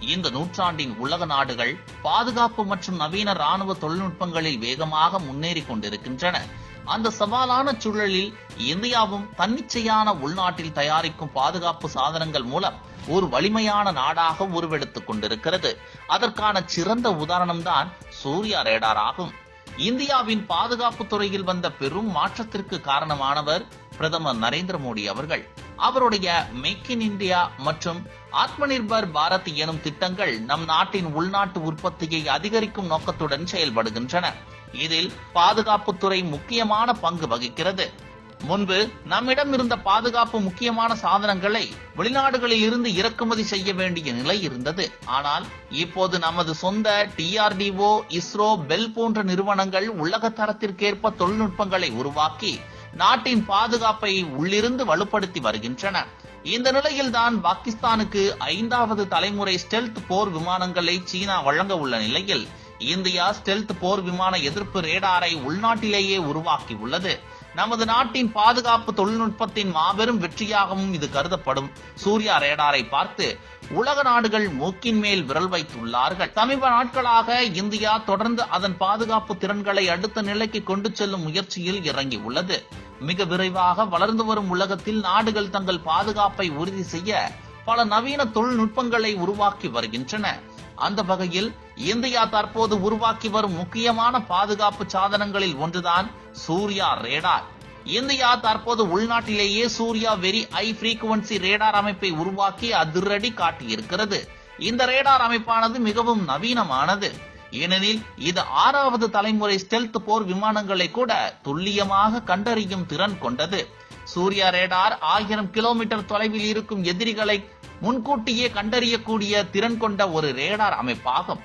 இந்த நூற்றாண்டின் உலக நாடுகள் பாதுகாப்பு மற்றும் நவீன ராணுவ தொழில்நுட்பங்களில் வேகமாக முன்னேறி கொண்டிருக்கின்றன. அந்த சவாலான சூழலில் இந்தியாவும் தன்னிச்சையான உள்நாட்டில் தயாரிக்கும் பாதுகாப்பு சாதனங்கள் மூலம் ஒரு வலிமையான நாடாக உருவெடுத்துக் கொண்டிருக்கிறது. அதற்கான சிறந்த உதாரணம்தான் சூர்யா ரேடார் ஆகும். இந்தியாவின் பாதுகாப்பு துறையில் வந்த பெரும் மாற்றத்திற்கு காரணமானவர் பிரதமர் நரேந்திர மோடி அவர்கள். அவருடைய மேக் இன் இந்தியா மற்றும் ஆத்ம நிர்பர் பாரத் எனும் திட்டங்கள் நம் நாட்டின் உள்நாட்டு உற்பத்தியை அதிகரிக்கும் நோக்கத்துடன் செயல்படுகின்றன. இதில் பாதுகாப்புத்துறை முக்கியமான பங்கு வகிக்கிறது. முன்பு நம்மிடம் இருந்த பாதுகாப்பு முக்கியமான சாதனங்களை வெளிநாடுகளில் இருந்து இறக்குமதி செய்ய வேண்டிய நிலை இருந்தது. ஆனால் இப்போது நமது சொந்த டிஆர்டிஓ இஸ்ரோ பெல் போன்ற நிறுவனங்கள் உலக தரத்திற்கேற்ப தொழில்நுட்பங்களை உருவாக்கி நாட்டின் பாதுகாப்பை உள்ளிருந்து வலுப்படுத்தி வருகின்றன. இந்த நிலையில்தான் பாகிஸ்தானுக்கு ஐந்தாவது தலைமுறை ஸ்டெல்த் போர் விமானங்களை சீனா வழங்க உள்ள நிலையில் இந்தியா ஸ்டெல்த் போர் விமான எதிர்ப்பு ரேடாரை உள்நாட்டிலேயே உருவாக்கி உள்ளது நமது நாட்டின் பாதுகாப்பு தொழில்நுட்பத்தின் மாபெரும் வெற்றியாகவும் இது கருதப்படும். சூர்யா ரேடாரை பார்த்து உலக நாடுகள் மூக்கின் மேல் விரல் வைத்துள்ளார்கள். சமீப நாட்களாக இந்தியா தொடர்ந்து அதன் பாதுகாப்பு திறன்களை அடுத்த நிலைக்கு கொண்டு செல்லும் முயற்சியில் இறங்கி உள்ளது. மிக விரைவாக வளர்ந்து வரும் உலகத்தில் நாடுகள் தங்கள் பாதுகாப்பை உறுதி செய்ய பல நவீன தொழில்நுட்பங்களை உருவாக்கி வருகின்றன. அந்த வகையில் இந்தியா தற்போது உருவாக்கி வரும் முக்கியமான பாதுகாப்பு சாதனங்களில் ஒன்றுதான் சூர்யா ரேடார் இந்தியா தற்போது உள்நாட்டிலேயே Surya very high frequency radar அமைப்பை உருவாக்கி அதிரடி காட்டியிருக்கிறது. இந்த ரேடார் அமைப்பானது மிகவும் நவீனமானது. ஏனெனில் இது ஆறாவது தலைமுறை ஸ்டெல்த் போர் விமானங்களை கூட துல்லியமாக கண்டறியும் திறன் கொண்டது. சூர்யா ரேடார் ஆயிரம் கிலோமீட்டர் தொலைவில் இருக்கும் எதிரிகளை முன்கூட்டியே கண்டறியக்கூடிய திறன் கொண்ட ஒரு ரேடார் அமைப்பாகும்.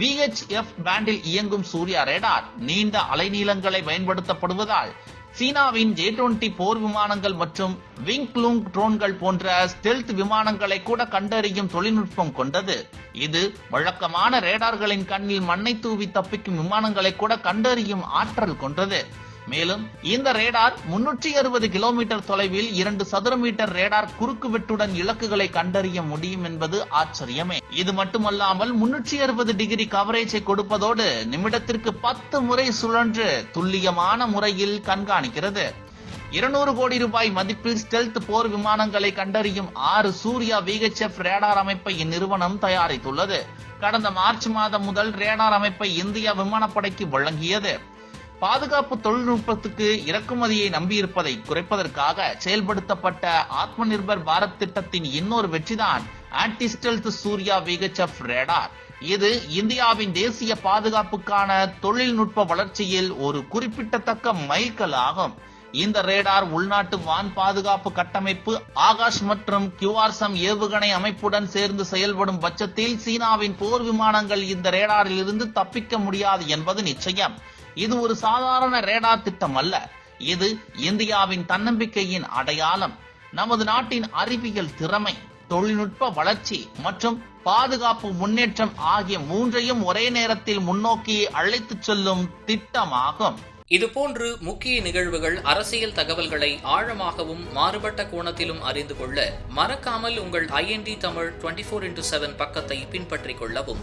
விஹெச்எஃப் பேண்டில் இயங்கும் சூர்யா ரேடார் நீண்ட அலைநீளங்களை பயன்படுத்தப்படுவதால் சீனாவின் ஜே டுவெண்டி போர் விமானங்கள் மற்றும் விங் ட்ரோன்கள் போன்ற ஸ்டெல்த் விமானங்களை கூட கண்டறியும் தொழில்நுட்பம் கொண்டது. இது வழக்கமான ரேடார்களின் கண்ணில் மண்ணை தூவி தப்பிக்கும் விமானங்களை கூட கண்டறியும் ஆற்றல் கொண்டது. மேலும் இந்த ரேடார் முன்னூற்றி அறுபது கிலோமீட்டர் தொலைவில் இரண்டு சதுர மீட்டர் ரேடார் குறுக்கு வெட்டுடன் இலக்குகளை கண்டறிய முடியும் என்பது ஆச்சரியமே. இது மட்டுமல்லாமல் முன்னூற்றி அறுபது டிகிரி கவரேஜை கொடுப்பதோடு நிமிடத்திற்கு பத்து முறை சுழன்று துல்லியமான முறையில் கண்காணிக்கிறது. இருநூறு கோடி ரூபாய் மதிப்பில் ஸ்டெல்த் போர் விமானங்களை கண்டறியும் ஆறு சூர்யா விஹெச்எஃப் ரேடார் அமைப்பை இந்நிறுவனம் தயாரித்துள்ளது. கடந்த மார்ச் மாதம் முதல் ரேடார் அமைப்பை இந்திய விமானப்படைக்கு வழங்கியது. பாதுகாப்பு தொழில்நுட்பத்துக்கு இறக்குமதியை நம்பியிருப்பதை குறைப்பதற்காக செயல்படுத்தப்பட்ட ஆத்ம நிர்பர் பாரத் திட்டத்தின் இன்னொரு வெற்றிதான் anti stealth Surya VHF radar இது இந்தியாவின் தேசிய பாதுகாப்புக்கான தொழில்நுட்ப வளர்ச்சியில் ஒரு குறிப்பிடத்தக்க மைல்கல் ஆகும். இந்த ரேடார் உள்நாட்டு வான் பாதுகாப்பு கட்டமைப்பு ஆகாஷ் மற்றும் கியூஆர்சம் ஏவுகணை அமைப்புடன் சேர்ந்து செயல்படும் பட்சத்தில் சீனாவின் போர் விமானங்கள் இந்த ரேடாரில் இருந்து தப்பிக்க முடியாது என்பது நிச்சயம். இது ஒரு சாதாரண ரேடா திட்டம் அல்ல. இது இந்தியாவின் தன்னம்பிக்கையின் அடையாளம். நமது நாட்டின் அறிவியல் திறமை தொழில்நுட்ப வளர்ச்சி மற்றும் பாதுகாப்பு முன்னேற்றம் ஆகிய மூன்றையும் ஒரே நேரத்தில் முன்னோக்கி அழைத்துச் செல்லும் திட்டமாகும். இதுபோன்று முக்கிய நிகழ்வுகள் அரசியல் தகவல்களை ஆழமாகவும் மாறுபட்ட கோணத்திலும் அறிந்து கொள்ள மறக்காமல் உங்கள் IND Tamil twenty four into seven பக்கத்தை பின்பற்றிக் கொள்ளவும்.